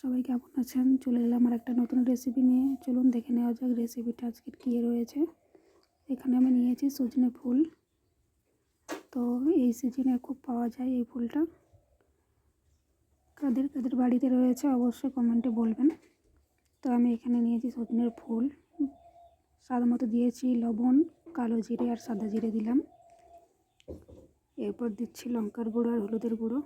সবাই কেমন আছেন? চলে এলাম আর একটা নতুন রেসিপি নিয়ে। চলুন দেখে নেওয়া যাক রেসিপিটা আজকের কী রয়েছে। এখানে আমি নিয়েছি সজনে ফুল। তো এই সিজনে খুব পাওয়া যায় এই ফুলটা। কাদের কাদের বাড়িতে রয়েছে অবশ্যই কমেন্টে বলবেন। তো আমি এখানে নিয়েছি সজনের ফুল। স্বাদ মতো দিয়েছি লবণ, কালো জিরে আর সাদা জিরে দিলাম। এরপর দিচ্ছি লঙ্কার গুঁড়ো আর হলুদের গুঁড়ো।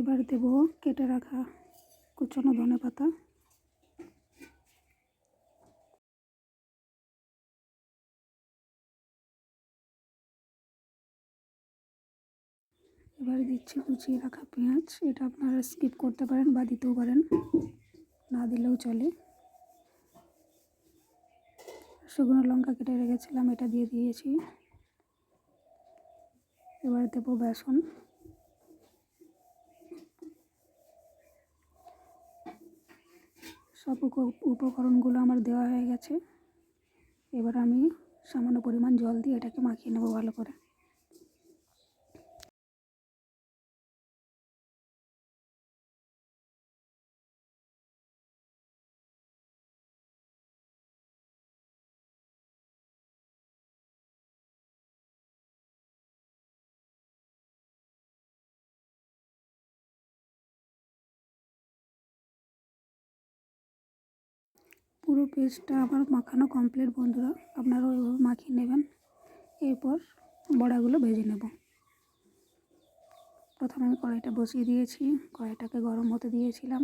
এবার দেব কেটে রাখা কুচানো ধনে পাতা। এবার দিচ্ছি কুচিয়ে রাখা পেঁয়াজ। এটা আপনারা স্কিপ করতে পারেন বা দিতেও পারেন, না দিলেও চলে। শুকনো লঙ্কা কেটে রেখেছিলাম, এটা দিয়ে দিয়েছি। এবার দেবো বেসন। সব উপকরণগুলো আমার দেওয়া হয়ে গেছে। এবার আমি সামান্য পরিমাণ জল দিয়ে এটাকে মাখিয়ে নেব ভালো করে। পুরো পেস্টটা আমার মাখানো কমপ্লিট বন্ধুরা, আপনারা ওইভাবে মাখিয়ে নেবেন। এরপর বড়াগুলো ভেজে নেব। প্রথমে আমি কড়াইটা বসিয়ে দিয়েছি, কড়াইটাকে গরম হতে দিয়েছিলাম।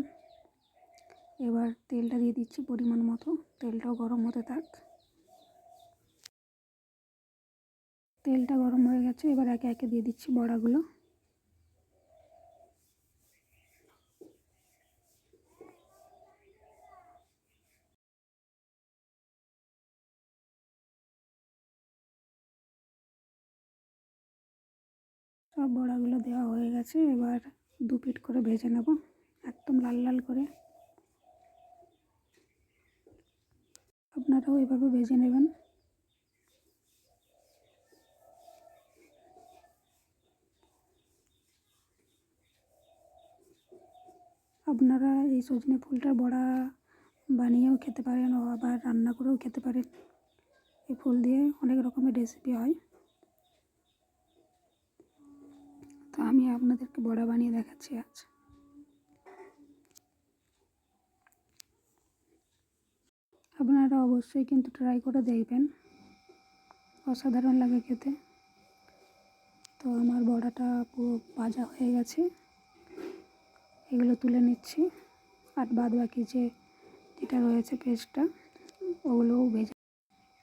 এবার তেলটা দিয়ে দিচ্ছি পরিমাণ মতো, তেলটাও গরম হতে থাক। তেলটা গরম হয়ে গেছে, এবার একে একে দিয়ে দিচ্ছি বড়াগুলো। সব বড়াগুলো দেওয়া হয়ে গেছে, এবার দু পিট করে ভেজে নেব, একদম লাল লাল করে। আপনারাও এভাবে ভেজে নেবেন। আপনারা এই সজনে ফুলটার বড়া বানিয়েও খেতে পারেন আবার রান্না করেও খেতে পারেন। এই ফুল দিয়ে অনেক রকমের রেসিপি হয় তো আমি আপনাদেরকে বড়া বানিয়ে দেখাচ্ছি আজ। আপনারা অবশ্যই কিন্তু ট্রাই করে দেখবেন। অসাধারণ লাগে খেতে। তো আমার বড়াটা পুরো ভাজা হয়ে গেছে। এগুলো তুলে নিচ্ছি। আর বাদ বাকি যে যেটা রয়েছে পেস্টটা ওগুলোও ভেজে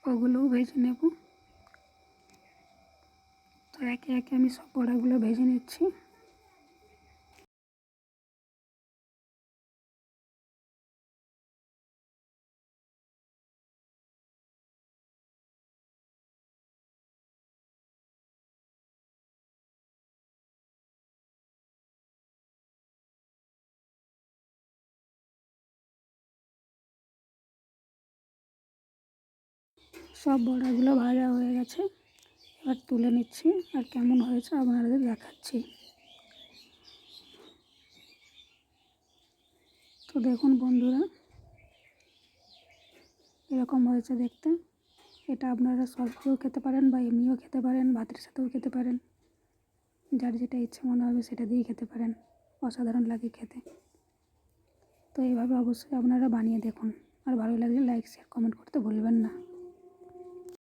ওগুলোও ভেজে নেব। তো একে একে আমি সব বড়াগুলো ভেজে নিচ্ছি। সব বড়াগুলো ভাজা হয়ে গেছে। এবার তুলে নিচ্ছি আর কেমন হয়েছে আপনাদের দেখাচ্ছি। তো দেখুন বন্ধুরা, এরকম হয়েছে দেখতে। এটা আপনারা সস খেতে পারেন বা এমনিও খেতে পারেন, ভাতের সাথেও খেতে পারেন। যার যেটা ইচ্ছে মনে হবে সেটা দিয়েই খেতে পারেন, অসাধারণ লাগে খেতে। তো এইভাবে অবশ্যই আপনারা বানিয়ে দেখুন। আর ভালো লাগলে লাইক শেয়ার কমেন্ট করতে ভুলবেন না।